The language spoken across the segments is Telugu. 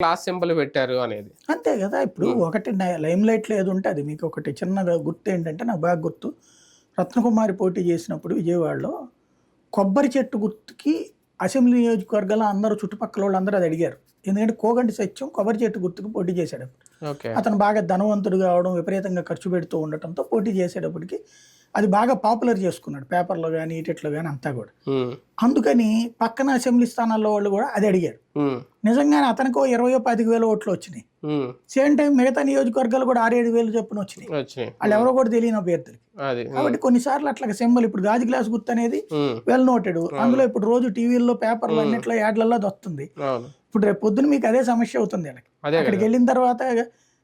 క్లాస్ సింబల్ పెట్టారు అనేది. అంతే కదా ఇప్పుడు ఒకటి లైమ్ లైట్లో ఏది ఉంటే అది మీకు ఒకటి చిన్నగా గుర్తు ఏంటంటే నాకు బాగా గుర్తు. రత్నకుమారి పోటీ చేసినప్పుడు విజయవాడలో కొబ్బరి చెట్టు గుర్తుకి అసెంబ్లీ నియోజకవర్గాల్లో అందరూ చుట్టుపక్కల వాళ్ళు అందరూ అది అడిగారు. ఎందుకంటే కోగంటి సత్యం కొబ్బరి చెట్టు గుర్తుకు పోటీ చేశాడు అతను బాగా ధనవంతుడు కావడం విపరీతంగా ఖర్చు పెడుతూ ఉండటంతో పోటీ చేసేటప్పటికి అది బాగా పాపులర్ చేసుకున్నాడు పేపర్లో కానీ ఇటిట్లో కానీ అంతా కూడా. అందుకని పక్కన అసెంబ్లీ స్థానాల్లో వాళ్ళు కూడా అది అడిగారు. నిజంగానే అతనికి ఇరవయో పాతిక వేల ఓట్లు వచ్చినాయి. సేమ్ టైం మిగతా నియోజకవర్గాలు కూడా ఆరేడు వేలు చొప్పున వచ్చినాయి. వాళ్ళు ఎవరో కూడా తెలియని అభ్యర్థులు అది. ఉమ్, కాబట్టి కొన్నిసార్లు అట్లా సింబల్ ఇప్పుడు గాజు గ్లాస్ గుర్తు అనేది వెల్ నోటెడ్. అందులో ఇప్పుడు రోజు టీవీల్లో పేపర్లు అన్నిట్లో యాడ్లలో వస్తుంది. ఇప్పుడు రేపు పొద్దున మీకు అదే సమస్య అవుతుంది వీళ్ళకి. అక్కడికి వెళ్ళిన తర్వాత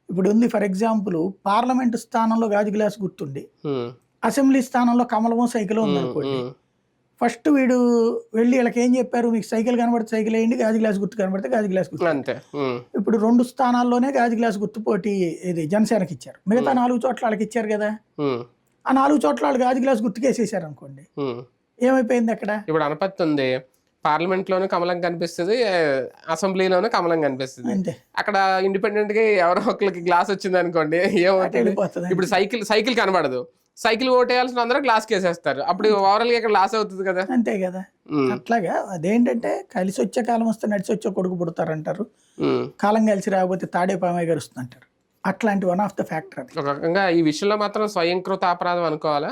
ఇప్పుడు ఉంది ఫర్ ఎగ్జాంపుల్ పార్లమెంట్ స్థానంలో గాజు గ్లాస్ గుర్తుండి. అసెంబ్లీ స్థానంలో కమలమో సైకిల్ ఉంది ఉమ్, అనుకోండి. ఉమ్, ఫస్ట్ వీడు వెళ్ళి వీళ్ళకి ఏం చెప్పారు? మీకు సైకిల్ కనబడితే సైకిల్ వేయండి గాజు గ్లాస్ గుర్తు కనబడితే గాజు గ్లాస్ గుర్తు అంతే ఇప్పుడు రెండు స్థానాల్లోనే గాజు గ్లాస్ గుర్తు పోటీ ఇది జనసేనకి ఇచ్చారు. మిగతా నాలుగు చోట్ల వాళ్ళకి ఇచ్చారు కదా. ఆ నాలుగు చోట్ల వాళ్ళు గాజు గ్లాస్ గుర్తుకేసేసారు అనుకోండి. ఏమైపోయింది అక్కడ? ఇప్పుడు అనపత్తి ఉంది. పార్లమెంట్లోనే కమలం కనిపిస్తుంది అసెంబ్లీలోనే కమలం కనిపిస్తుంది. అక్కడ ఇండిపెండెంట్గా ఎవరో ఒకరికి గ్లాస్ వచ్చింది అనుకోండి ఏమవుతుంది ఇప్పుడు సైకిల్ సైకిల్ కనబడదు. సైకిల్ ఓటేయాల్సిన అందరూ గ్లాస్ కేసేస్తారు. అప్పుడు ఓవరాల్గా ఇక్కడ లాస్ అవుతుంది కదా. అంతే కదా. అట్లాగా అదేంటంటే కలిసి వచ్చే కాలం వస్తే నడిచి వచ్చే కొడుకు పుడతారంటారు. కాలం కలిసి రాకపోతే తాడే పామే గరుస్తుంది అంటారు అట్లాంటి వన్ ఆఫ్ ద ఫ్యాక్టర్ అది. ఒక రకంగా ఈ విషయంలో మాత్రం స్వయంకృత అపరాధం అనుకోవాలా?